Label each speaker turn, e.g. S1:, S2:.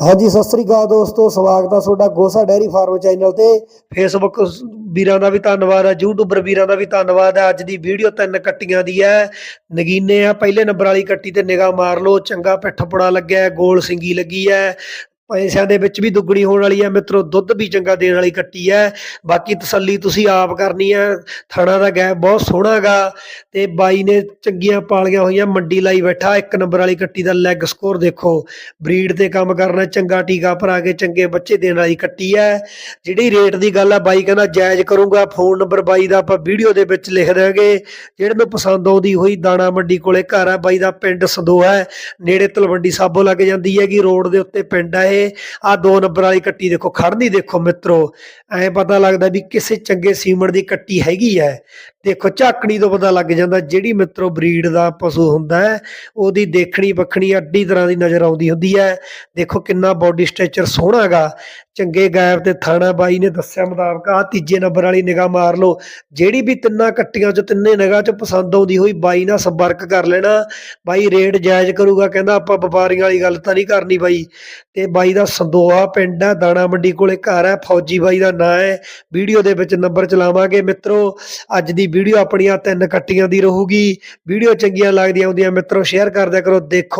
S1: ਹਾਂਜੀ, ਸਤਿ ਸ੍ਰੀ ਅਕਾਲ ਦੋਸਤੋ, ਸਵਾਗਤ ਆ ਤੁਹਾਡਾ ਗੋਸਾ ਡੈਰੀ ਫਾਰਮ ਚੈਨਲ ਤੇ। ਫੇਸਬੁੱਕ ਵੀਰਾਂ ਦਾ ਵੀ ਧੰਨਵਾਦ ਹੈ ਯੂਟਿਊਬਰ ਵੀਰਾਂ ਦਾ ਵੀ ਧੰਨਵਾਦ ਹੈ ਅੱਜ ਦੀ ਵੀਡੀਓ ਤਿੰਨ ਕੱਟੀਆਂ ਦੀ ਹੈ ਨਗੀਨੇ ਆ, ਪਹਿਲੇ ਨੰਬਰ ਵਾਲੀ ਕੱਟੀ ਤੇ ਨਿਗਾਹ ਮਾਰ ਲਓ, ਚੰਗਾ ਪਿੱਠ ਪੁੜਾ ਲੱਗਿਆ, ਗੋਲ ਸਿੰਗੀ ਲੱਗੀ ਹੈ ਪੈਸਿਆਂ ਦੇ ਵਿੱਚ ਵੀ ਦੁੱਗਣੀ ਹੋਣ ਵਾਲੀ ਹੈ, ਮਿੱਤਰੋ, ਦੁੱਧ ਵੀ ਚੰਗਾ ਦੇਣ ਵਾਲੀ ਕੱਟੀ ਹੈ। ਬਾਕੀ ਤਸੱਲੀ ਤੁਸੀਂ ਆਪ ਕਰਨੀ ਹੈ, ਥਾਣਾ ਦਾ ਗੈਪ ਬਹੁਤ ਸੋਹਣਾ ਗਾ ਤੇ ਬਾਈ ਨੇ ਚੰਗੀਆਂ ਪਾਲੀਆਂ ਹੋਈਆਂ, ਮੰਡੀ ਲਾਈ ਬੈਠਾ, ਇੱਕ ਨੰਬਰ ਵਾਲੀ ਕੱਟੀ ਦਾ ਲੈਗ ਸਕੋਰ ਦੇਖੋ। ਬਰੀਡ ਤੇ ਕੰਮ ਕਰਨਾ, ਚੰਗਾ ਟੀਕਾ ਭਰਾ ਕੇ ਚੰਗੇ ਬੱਚੇ ਦੇਣ ਵਾਲੀ ਕੱਟੀ ਹੈ। ਜਿਹੜੀ ਰੇਟ ਦੀ ਗੱਲ ਆ, ਬਾਈ ਕਹਿੰਦਾ ਜਾਇਜ਼ ਕਰੂੰਗਾ ਫੋਨ ਨੰਬਰ ਬਾਈ ਦਾ ਆਪਾਂ ਵੀਡੀਓ ਦੇ ਵਿੱਚ ਲਿਖ ਦਿਆਂਗੇ। ਜਿਹੜੇ ਨੂੰ ਪਸੰਦ ਆਉਂਦੀ ਹੋਈ ਦਾਣਾ ਮੰਡੀ ਕੋਲੇ ਘਰ ਆ, ਬਾਈ ਦਾ ਪਿੰਡ ਸੰਦੋਹਾ ਹੈ। ਨੇੜੇ ਤਲਵੰਡੀ ਸਾਬੋ ਲੱਗ ਜਾਂਦੀ ਹੈਗੀ, ਰੋਡ ਦੇ ਉੱਤੇ ਪਿੰਡ ਆ ਇਹ। ਆ ਦੋ ਨੰਬਰ ਵਾਲੀ ਕੱਟੀ ਦੇਖੋ ਖੜਨੀ ਦੇਖੋ ਮਿੱਤਰੋ। ਐ ਪਤਾ ਲੱਗਦਾ ਵੀ ਕਿਸੇ ਚੰਗੇ ਸੀਮਣ ਦੀ ਕੱਟੀ ਹੈਗੀ ਹੈ ਦੇਖੋ ਝਾਕਣੀ ਤੋਂ ਪਤਾ ਲੱਗ ਜਾਂਦਾ ਜਿਹੜੀ ਮਿੱਤਰੋ ਬਰੀਡ ਦਾ ਪਸ਼ੂ ਹੁੰਦਾ ਹੈ, ਉਹਦੀ ਦੇਖਣੀ ਵੱਖਣੀ ਅੱਡੀ ਤਰ੍ਹਾਂ ਦੀ ਨਜ਼ਰ ਆਉਂਦੀ ਹੁੰਦੀ ਹੈ। ਦੇਖੋ ਕਿੰਨਾ ਬਾਡੀ ਸਟਰਕਚਰ ਸੋਹਣਾ ਗਾ। ਚੰਗੇ ਗਾਇਬ ਤੇ ਥਾਣਾ ਬਾਈ ਨੇ ਦੱਸਿਆ ਮੁਤਾਬਕ ਆ ਤੀਜੇ ਨੰਬਰ ਵਾਲੀ ਨਿਗਾਹ ਮਾਰ ਲਓ। ਜਿਹੜੀ ਵੀ ਤਿੰਨਾਂ ਕੱਟੀਆਂ ਚ ਤਿੰਨੇ ਨਿਗਾਹ ਚ ਪਸੰਦ ਆਉਂਦੀ ਹੋਈ ਬਾਈ ਨਾਲ ਸੰਪਰਕ ਕਰ ਲੈਣਾ। ਬਾਈ ਰੇਟ ਜਾਇਜ਼ ਕਰੂਗਾ, ਕਹਿੰਦਾ ਆਪਾਂ ਵਪਾਰੀਆਂ ਵਾਲੀ ਗੱਲ ਤਾਂ ਨਹੀਂ ਕਰਨੀ ਬਾਈ। ਤੇ ਬਾਈ ਦਾ ਸੰਦੋਹਾ ਪਿੰਡ ਹੈ, ਦਾਣਾ ਮੰਡੀ ਕੋਲੇ ਘਰ ਹੈ, ਫੌਜੀ ਬਾਈ ਦਾ ਨਾਂ ਹੈ। ਵੀਡੀਓ ਦੇ ਵਿੱਚ ਨੰਬਰ ਚਲਾਵਾਂਗੇ ਮਿੱਤਰੋ। ਅੱਜ ਦੀ ਵੀਡੀਓ ਆਪਣੀਆਂ ਤਿੰਨ ਕੱਟੀਆਂ ਦੀ ਰਹੂਗੀ। ਵੀਡੀਓ ਚੰਗੀਆਂ ਲੱਗਦੀਆਂ ਹੁੰਦੀਆਂ, ਮਿੱਤਰੋ, ਸ਼ੇਅਰ ਕਰ ਦਿਆ ਕਰੋ, ਦੇਖੋ।